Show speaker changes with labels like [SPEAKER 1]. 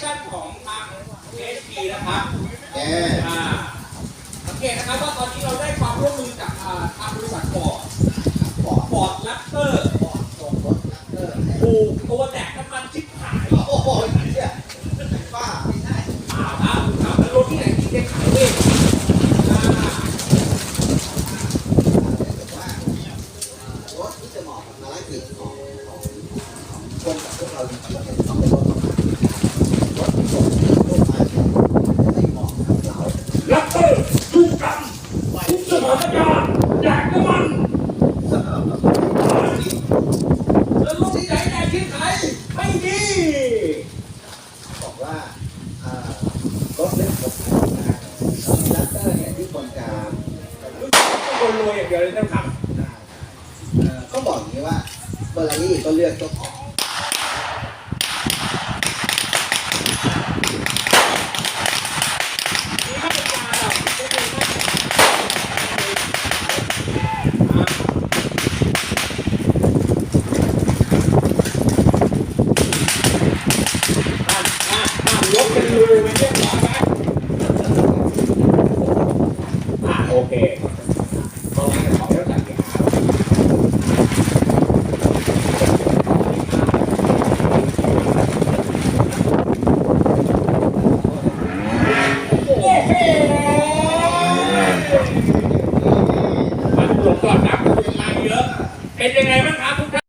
[SPEAKER 1] ชั่นของทาง HP นะครับ
[SPEAKER 2] แก
[SPEAKER 1] อ่าสังเกตนะครับว่าตอนนี้เราได้ความร่วมมือจากอ่าทางบริษัทฟอร์ด
[SPEAKER 2] ปอด
[SPEAKER 1] ฟอร์ดแรปเตอร์
[SPEAKER 2] ปอดตรงรถลักเตอร์
[SPEAKER 1] ถูกตัวแดกน้ำมันชิบหาย
[SPEAKER 2] โอ้โหเนี่ยป้าไม่ใช่
[SPEAKER 1] อ่าครับครับแล้วรถที่ไหนที่ได้ขายเลยอ่า
[SPEAKER 2] แต่ว่ารถที่จะเหมาะกับภารกิจของของของคนกับพวกเราจริงๆเนี่ยต้องเป็นรถประมาณรถส่งทั่วไปไม่เหมาะกับเรา
[SPEAKER 1] แรปเตอร์ทุกกันทุกสถานการณ์แดกน้ำมัน แล้วรถที่ไหนแดกที่ขายไม่ดี
[SPEAKER 2] บอกว่าเอ่อรถเล็กผมนะลักเตอร์เนี่ยที่คนจะ
[SPEAKER 1] คนรวยอย่างเดียวเลยต้องท
[SPEAKER 2] เอ่อก็บอกอย่างนี้ว่าเฟอร์รารี่ก็เลือกเจ้าของำ
[SPEAKER 1] มีมา เป็นยังไงบ้างครับทุกท่าน